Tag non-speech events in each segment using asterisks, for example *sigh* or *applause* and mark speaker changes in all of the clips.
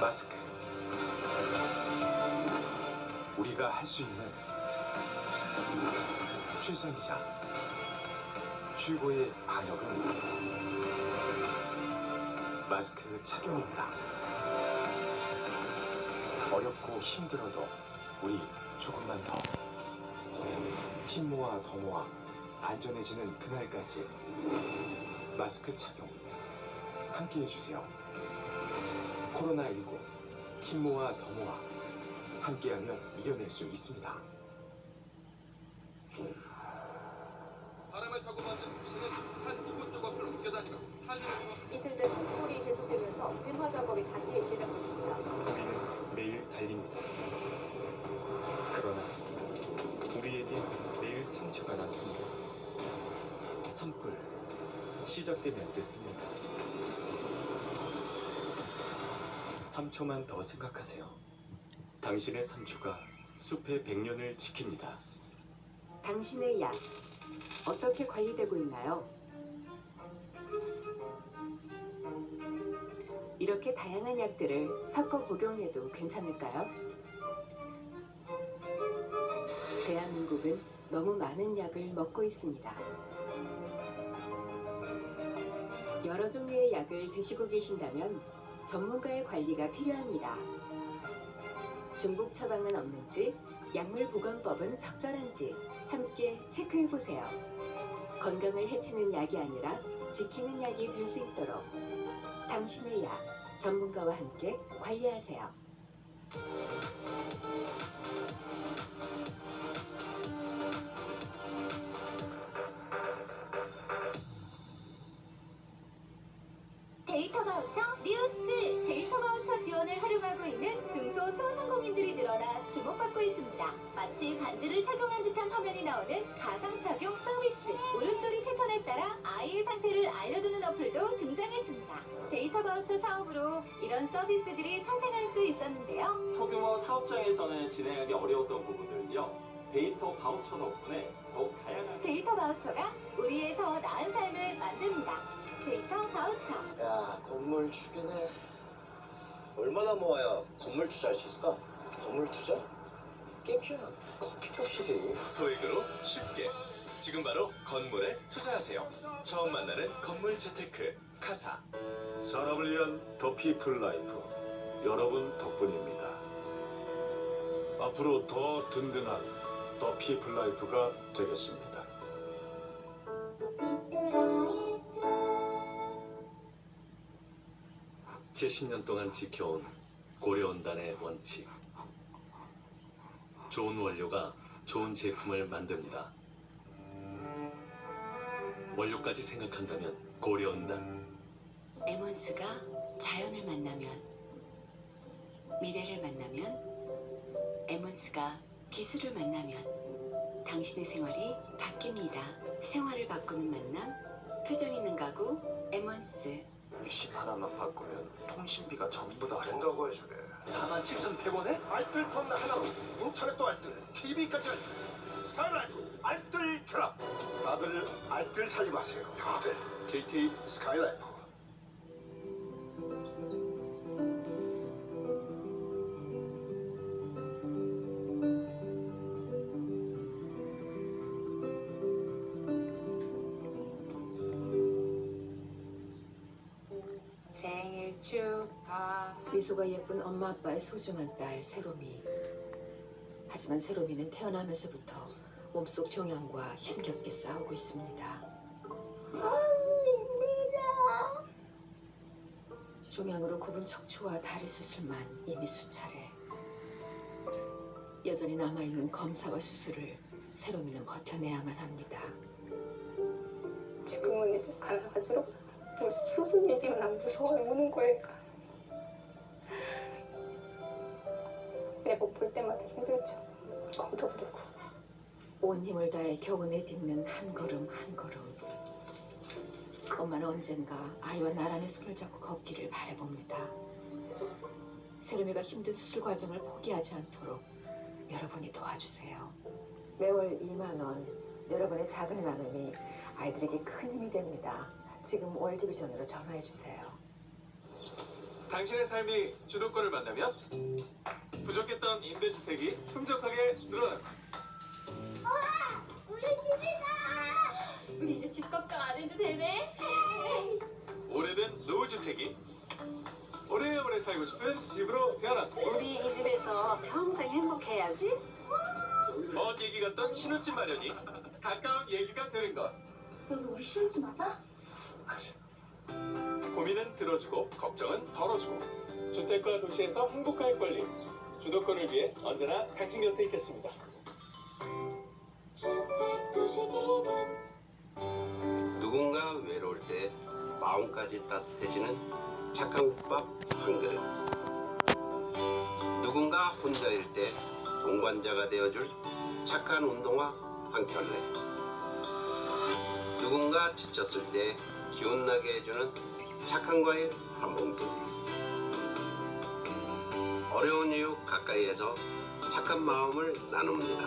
Speaker 1: 마스크. 우리가 할 수 있는 최선이자 최고의 방역은 마스크 착용입니다. 어렵고 힘들어도 우리 조금만 더 힘 모아 더 모아 안전해지는 그날까지 마스크 착용 함께 해주세요. 코로나19 힘 모아 더 모아 함께하면 이겨낼 수 있습니다.
Speaker 2: 바람을 타고 만든 북신은 산 이곳저곳을 옮겨다니며 산을
Speaker 3: 이틀째 산불이 계속되면서 진화 작업이 다시 시작됐습니다.
Speaker 1: 우리는 매일 달립니다. 그러나 우리에게 매일 상처가 남습니다. 산불 시작되면 늦습니다. 3초만 더 생각하세요. 당신의 3초가 숲의 100년을 지킵니다.
Speaker 4: 당신의 약 어떻게 관리되고 있나요? 이렇게 다양한 약들을 섞어 복용해도 괜찮을까요? 대한민국은 너무 많은 약을 먹고 있습니다. 여러 종류의 약을 드시고 계신다면 전문가의 관리가 필요합니다. 중복 처방은 없는지, 약물 보관법은 적절한지 함께 체크해 보세요. 건강을 해치는 약이 아니라 지키는 약이 될 수 있도록 당신의 약 전문가와 함께 관리하세요.
Speaker 5: 데이터 바우처 중소 소상공인들이 늘어나 주목받고 있습니다. 마치 반지를 착용한 듯한 화면이 나오는 가상 착용 서비스 울음소리 패턴에 따라 아이의 상태를 알려주는 어플도 등장했습니다. 데이터 바우처 사업으로 이런 서비스들이 탄생할 수 있었는데요.
Speaker 6: 소규모 사업장에서는 진행하기 어려웠던 부분들은요. 데이터 바우처 덕분에 더욱 다양한
Speaker 5: 데이터 바우처가 우리의 더 나은 삶을 만듭니다. 데이터 바우처
Speaker 7: 야 건물 주기네 얼마나 모아야 건물 투자할 수 있을까? 건물 투자? 깨피야 커피값이지
Speaker 1: 소액으로 쉽게 지금 바로 건물에 투자하세요. 처음 만나는 건물 재테크 카사.
Speaker 8: 사람을 위한 더 피플 라이프 여러분 덕분입니다. 앞으로 더 든든한 더 피플 라이프가 되겠습니다.
Speaker 9: 70년 동안 지켜온 고려온단의 원칙. 좋은 원료가 좋은 제품을 만듭니다. 원료까지 생각한다면 고려온단.
Speaker 4: 에몬스가 자연을 만나면 미래를 만나면 에몬스가 기술을 만나면 당신의 생활이 바뀝니다. 생활을 바꾸는 만남 표정 있는 가구 에몬스
Speaker 1: 유심 하나만 바꾸면 통신비가 전부 다
Speaker 7: 된다고 해주네.
Speaker 1: 47,100원에?
Speaker 7: 알뜰폰 하나로 인터넷도 알뜰 TV까지 알뜰 스카이라이프 알뜰 결합. 다들 알뜰 살지 마세요. 다들? KT 스카이라이프
Speaker 4: 미소가 예쁜 엄마 아빠의 소중한 딸 세롬이 하지만 세롬이는 태어나면서부터 몸속 종양과 힘겹게 싸우고 있습니다 종양으로 굽은 척추와 다리 수술만 이미 수차례 여전히 남아있는 검사와 수술을 세롬이는 버텨내야만 합니다
Speaker 3: 지금은 이제 갈수록 뭐 수술 얘기만 안 무서워요. 우는 거예요. 내복 볼 때마다 힘들죠. 검도 되고.
Speaker 4: 온 힘을 다해 겨우 내딛는 한 걸음 한 걸음. 엄마는 언젠가 아이와 나란히 손을 잡고 걷기를 바라봅니다. 세롬이가 힘든 수술 과정을 포기하지 않도록 여러분이 도와주세요. 매월 2만 원. 여러분의 작은 나눔이 아이들에게 큰 힘이 됩니다. 지금 월드비전으로 전화해 주세요.
Speaker 6: 당신의 삶이 주도권을 만나면 부족했던 임대주택이 풍족하게 늘어납니다.
Speaker 10: 우리 집이다!
Speaker 11: 우리 이제 집 걱정 안 해도 되네.
Speaker 6: 오래된 노후주택이 오래오래 살고 싶은 집으로 변합니다.
Speaker 12: 우리 이 집에서 평생 행복해야지.
Speaker 6: 먼 얘기 같던 신혼집 마련이 가까운 얘기가 되는 것.
Speaker 11: 여기 우리 신혼집 맞아?
Speaker 6: 고민은 들어주고 걱정은 덜어주고 주택과 도시에서 행복할 권리 주도권을 위해 언제나 당신 곁에 있겠습니다.
Speaker 13: 누군가 외로울 때 마음까지 따뜻해지는 착한 국밥 한 그릇. 누군가 혼자일 때 동반자가 되어줄 착한 운동화 한 켤레. 누군가 지쳤을 때 기운나게 해주는 착한 과일 한 봉지. 어려운 이유 가까이에서 착한 마음을 나눕니다.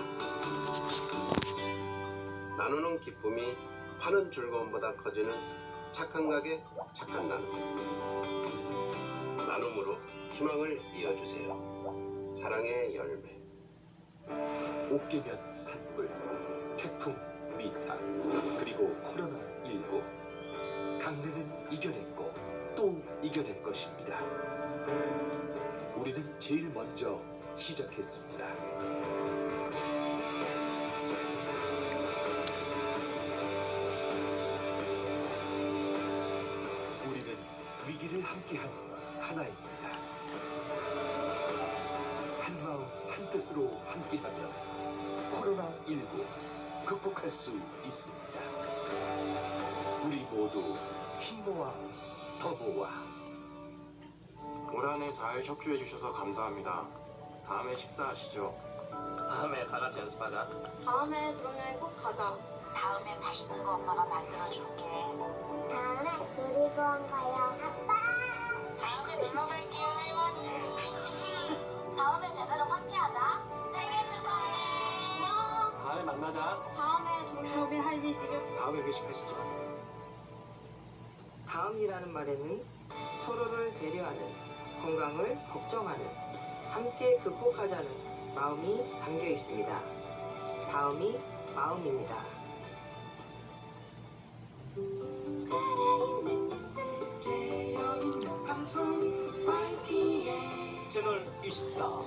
Speaker 13: 나누는 기쁨이 파는 즐거움보다 커지는 착한 가게 착한 나눔 나눔으로 희망을 이어주세요 사랑의 열매
Speaker 1: 옥계면 산불, 태풍 미타, 그리고 코로나19 강릉은 이겨냈고 또 이겨낼 것입니다. 우리는 제일 먼저 시작했습니다. 우리는 위기를 함께한 하나입니다. 한 마음 한 뜻으로 함께하며 코로나19 극복할 수 있습니다. 우리 모두 힘 모아 더 모아
Speaker 14: 올 한해 잘 협조해 주셔서 감사합니다. 다음에 식사하시죠. 다음에 다 같이 연습하자.
Speaker 11: 다음에 드럼여행 꼭 가자.
Speaker 10: 다음에 맛있는 거 엄마가 만들어줄게. 다음에 놀이공원 가요. 아빠! 다음에 놀러 갈게요, 할머니. *laughs* 다음에 제대로 파티하자. 생일 축하해.
Speaker 14: 다음에 만나자.
Speaker 11: 다음에 동섭이 할미 집에
Speaker 14: 다음에 회식하시죠.
Speaker 15: 다음이라는 말에는 서로를 배려하는, 건강을 걱정하는, 함께 극복하자는 마음이 담겨 있습니다. 다음이 마음입니다.
Speaker 1: 채널 24